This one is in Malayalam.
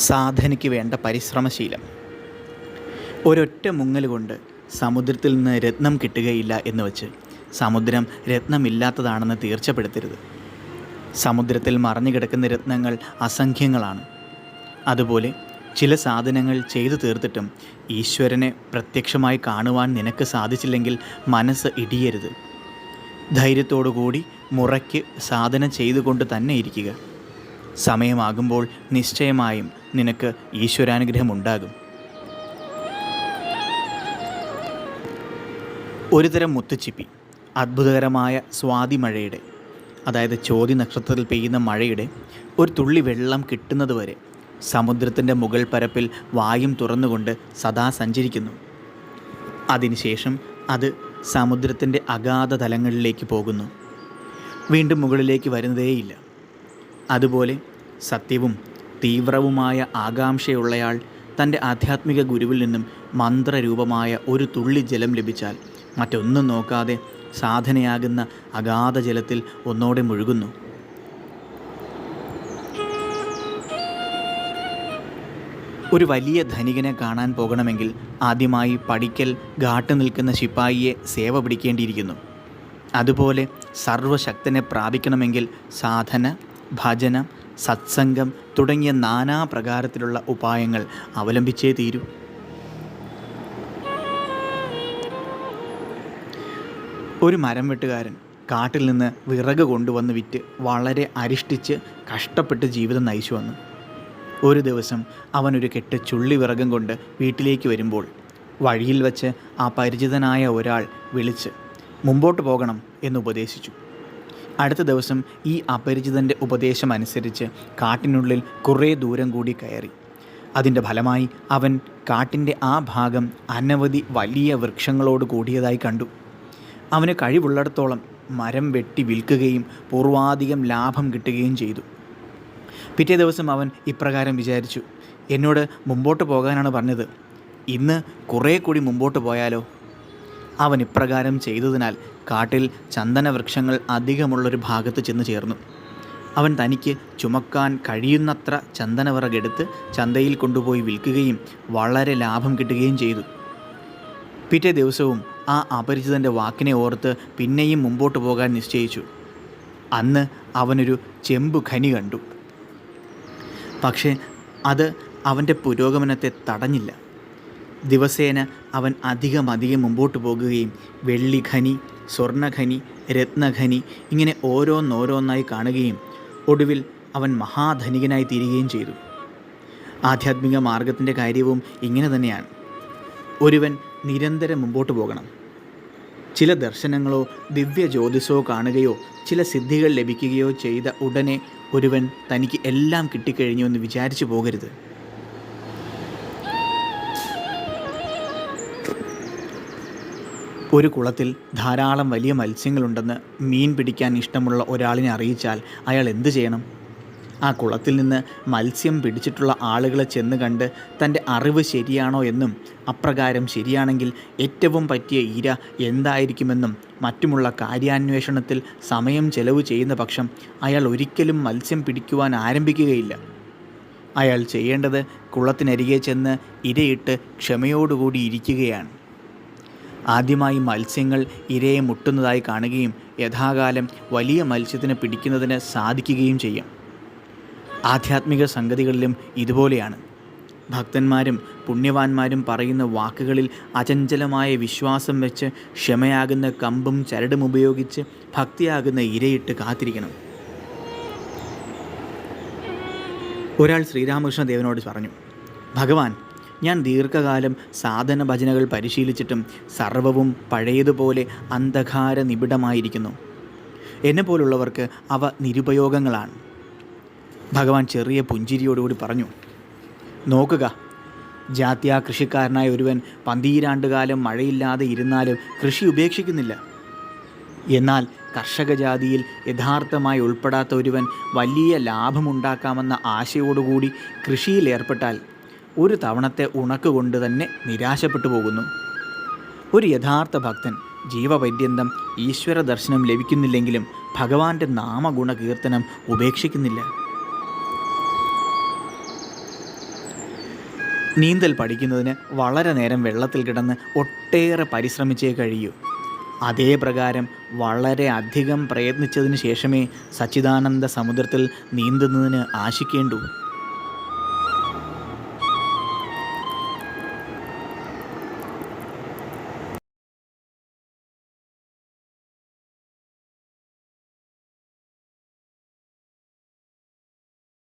സാധനയ്ക്ക് വേണ്ട പരിശ്രമശീലം. ഒരൊറ്റ മുങ്ങൽ കൊണ്ട് സമുദ്രത്തിൽ നിന്ന് രത്നം കിട്ടുകയില്ല എന്ന് വച്ച് സമുദ്രം രത്നമില്ലാത്തതാണെന്ന് തീർച്ചപ്പെടുത്തരുത്. സമുദ്രത്തിൽ മറഞ്ഞു കിടക്കുന്ന രത്നങ്ങൾ അസംഖ്യങ്ങളാണ്. അതുപോലെ ചില സാധനങ്ങൾ ചെയ്തു തീർത്തിട്ടും ഈശ്വരനെ പ്രത്യക്ഷമായി കാണുവാൻ നിനക്ക് സാധിച്ചില്ലെങ്കിൽ മനസ്സ് ഇടിയരുത്. ധൈര്യത്തോടുകൂടി മുറയ്ക്ക് സാധനം ചെയ്തുകൊണ്ട് തന്നെ ഇരിക്കുക. സമയമാകുമ്പോൾ നിശ്ചയമായും നിനക്ക് ഈശ്വരാനുഗ്രഹം ഉണ്ടാകും ഒരുതരം മുത്തുച്ചിപ്പി അത്ഭുതകരമായ സ്വാതി മഴയുടെ അതായത് ചോതി നക്ഷത്രത്തിൽ പെയ്യുന്ന മഴയുടെ ഒരു തുള്ളി വെള്ളം കിട്ടുന്നതുവരെ സമുദ്രത്തിന്റെ മുകൾ പരപ്പിൽ വായും തുറന്നുകൊണ്ട് സദാ സഞ്ചരിക്കുന്നു. അതിനുശേഷം അത് സമുദ്രത്തിന്റെ അഗാധ തലങ്ങളിലേക്ക് പോകുന്നു. വീണ്ടും മുകളിലേക്ക് വരുന്നതേയില്ല. അതുപോലെ സത്യവും തീവ്രവുമായ ആകാംക്ഷയുള്ളയാൾ തന്റെ ആധ്യാത്മിക ഗുരുവിൽ നിന്നും മന്ത്രരൂപമായ ഒരു തുള്ളി ജലം ലഭിച്ചാൽ മറ്റൊന്നും നോക്കാതെ സാധനയാകുന്ന അഗാധ ജലത്തിൽ ഒന്നോടെ മുഴുകുന്നു. ഒരു വലിയ ധനികനെ കാണാൻ പോകണമെങ്കിൽ ആദ്യമായി പടിക്കൽ ഘാട്ട് നിൽക്കുന്ന ശിപ്പായിയെ സേവ പിടിക്കേണ്ടിയിരിക്കുന്നു. അതുപോലെ സർവശക്തനെ പ്രാപിക്കണമെങ്കിൽ സാധന ഭജന സത്സംഗം തുടങ്ങിയ നാനാ പ്രകാരത്തിലുള്ള ഉപായങ്ങൾ അവലംബിച്ചേ തീരൂ. ഒരു മരം വെട്ടുകാരൻ കാട്ടിൽ നിന്ന് വിറക് കൊണ്ടുവന്ന് വിറ്റ് വളരെ അരിഷ്ടിച്ച് കഷ്ടപ്പെട്ട് ജീവിതം നയിച്ചു വന്നു. ഒരു ദിവസം അവനൊരു കെട്ട് ചുള്ളി വിറകം കൊണ്ട് വീട്ടിലേക്ക് വരുമ്പോൾ വഴിയിൽ വച്ച് ആ പരിചിതനായ ഒരാൾ വിളിച്ച് മുമ്പോട്ട് പോകണം എന്ന് ഉപദേശിച്ചു. അടുത്ത ദിവസം ഈ അപരിചിതന്റെ ഉപദേശം അനുസരിച്ച് കാട്ടിനുള്ളിൽ കുറേ ദൂരം കൂടി കയറി. അതിന്റെ ഫലമായി അവൻ കാട്ടിന്റെ ആ ഭാഗം അനവധി വലിയ വൃക്ഷങ്ങളോട് കൂടിയതായി കണ്ടു. അവന് കഴിവുള്ളിടത്തോളം മരം വെട്ടി വിൽക്കുകയും പൂർവാധികം ലാഭം കിട്ടുകയും ചെയ്തു. പിറ്റേ ദിവസം അവൻ ഇപ്രകാരം വിചാരിച്ചു എന്നോട് മുമ്പോട്ട് പോകാനാണ് പറഞ്ഞത്. ഇന്ന് കുറേ കൂടി മുമ്പോട്ട് പോയാലോ? അവൻ ഇപ്രകാരം ചെയ്തതിനാൽ കാട്ടിൽ ചന്ദനവൃക്ഷങ്ങൾ അധികമുള്ളൊരു ഭാഗത്ത് ചെന്ന് ചേർന്നു. അവൻ തനിക്ക് ചുമക്കാൻ കഴിയുന്നത്ര ചന്ദനവിറകെടുത്ത് ചന്തയിൽ കൊണ്ടുപോയി വിൽക്കുകയും വളരെ ലാഭം കിട്ടുകയും ചെയ്തു. പിറ്റേ ദിവസവും ആ അപരിചിതന്റെ വാക്കിനെ ഓർത്ത് പിന്നെയും മുമ്പോട്ട് പോകാൻ നിശ്ചയിച്ചു. അന്ന് അവനൊരു ചെമ്പു ഖനി കണ്ടു. പക്ഷേ അത് അവന്റെ പുരോഗമനത്തെ തടഞ്ഞില്ല. ദിവസേന അവൻ അധികം അധികം മുമ്പോട്ട് പോകുകയും വെള്ളിഖനി സ്വർണഖനി രത്നഖനി ഇങ്ങനെ ഓരോന്നോരോന്നായി കാണുകയും ഒടുവിൽ അവൻ മഹാധനികനായി തീരുകയും ചെയ്തു. ആധ്യാത്മിക മാർഗത്തിന്റെ കാര്യവും ഇങ്ങനെ തന്നെയാണ്. ഒരുവൻ നിരന്തരം മുമ്പോട്ട് പോകണം. ചില ദർശനങ്ങളോ ദിവ്യ ജ്യോതിസോ കാണുകയോ ചില സിദ്ധികൾ ലഭിക്കുകയോ ചെയ്ത ഉടനെ ഒരുവൻ തനിക്ക് എല്ലാം കിട്ടിക്കഴിഞ്ഞു എന്ന് വിചാരിച്ചു പോകരുത്. ഒരു കുളത്തിൽ ധാരാളം വലിയ മത്സ്യങ്ങളുണ്ടെന്ന് മീൻ പിടിക്കാൻ ഇഷ്ടമുള്ള ഒരാളിനെ അറിയിച്ചാൽ അയാൾ എന്ത് ചെയ്യണം? ആ കുളത്തിൽ നിന്ന് മത്സ്യം പിടിച്ചിട്ടുള്ള ആളുകളെ ചെന്ന് കണ്ട് തന്റെ അറിവ് ശരിയാണോ എന്നും അപ്രകാരം ശരിയാണെങ്കിൽ ഏറ്റവും പറ്റിയ ഇര എന്തായിരിക്കുമെന്നും മറ്റുമുള്ള കാര്യാന്വേഷണത്തിൽ സമയം ചെലവ് ചെയ്യുന്ന പക്ഷം അയാൾ ഒരിക്കലും മത്സ്യം പിടിക്കുവാൻ ആരംഭിക്കുകയില്ല. അയാൾ ചെയ്യേണ്ടത് കുളത്തിനരികെ ചെന്ന് ഇരയിട്ട് ക്ഷമയോടുകൂടി ഇരിക്കുകയാണ്. ആദ്യമായി മത്സ്യങ്ങൾ ഇരയെ മുട്ടുന്നതായി കാണുകയും യഥാകാലം വലിയ മത്സ്യത്തിനെ പിടിക്കുന്നതിന് സാധിക്കുകയും ചെയ്യും. ആധ്യാത്മിക സംഗതികളിലും ഇതുപോലെയാണ്. ഭക്തന്മാരും പുണ്യവാന്മാരും പറയുന്ന വാക്കുകളിൽ അചഞ്ചലമായ വിശ്വാസം വെച്ച് ക്ഷമയാകുന്ന കമ്പും ചരടും ഉപയോഗിച്ച് ഭക്തിയാകുന്ന ഇരയിട്ട് കാത്തിരിക്കണം. ഒരാൾ ശ്രീരാമകൃഷ്ണ ദേവനോട് പറഞ്ഞു ഭഗവാൻ ഞാൻ ദീർഘകാലം സാധന ഭജനകൾ പരിശീലിച്ചിട്ടും സർവവും പഴയതുപോലെ അന്ധകാര നിബിഡമായിരിക്കുന്നു. എന്നെപ്പോലുള്ളവർക്ക് അവ നിരുപയോഗങ്ങളാണ്. ഭഗവാൻ ചെറിയ പുഞ്ചിരിയോടുകൂടി പറഞ്ഞു നോക്കുക ജാത്യാ കൃഷിക്കാരനായ ഒരുവൻ പന്തീരാണ്ടുകാലം മഴയില്ലാതെ ഇരുന്നാലും കൃഷി ഉപേക്ഷിക്കുന്നില്ല. എന്നാൽ കർഷക ജാതിയിൽ യഥാർത്ഥമായി ഉൾപ്പെടാത്ത ഒരുവൻ വലിയ ലാഭമുണ്ടാക്കാമെന്ന ആശയോടുകൂടി കൃഷിയിൽ ഏർപ്പെട്ടാൽ ഒരു തവണത്തെ ഉണക്ക് കൊണ്ട് തന്നെ നിരാശപ്പെട്ടു പോകുന്നു. ഒരു യഥാർത്ഥ ഭക്തൻ ജീവപര്യന്തം ഈശ്വര ദർശനം ലഭിക്കുന്നില്ലെങ്കിലും ഭഗവാന്റെ നാമഗുണ കീർത്തനം ഉപേക്ഷിക്കുന്നില്ല. നീന്തൽ പഠിക്കുന്നതിന് വളരെ നേരം വെള്ളത്തിൽ കിടന്ന് ഒട്ടേറെ പരിശ്രമിച്ചേ കഴിയൂ. അതേ പ്രകാരം വളരെ അധികം പ്രയത്നിച്ചതിന് ശേഷമേ സച്ചിദാനന്ദ സമുദ്രത്തിൽ നീന്തുന്നതിന് ആശിക്കേണ്ടൂ.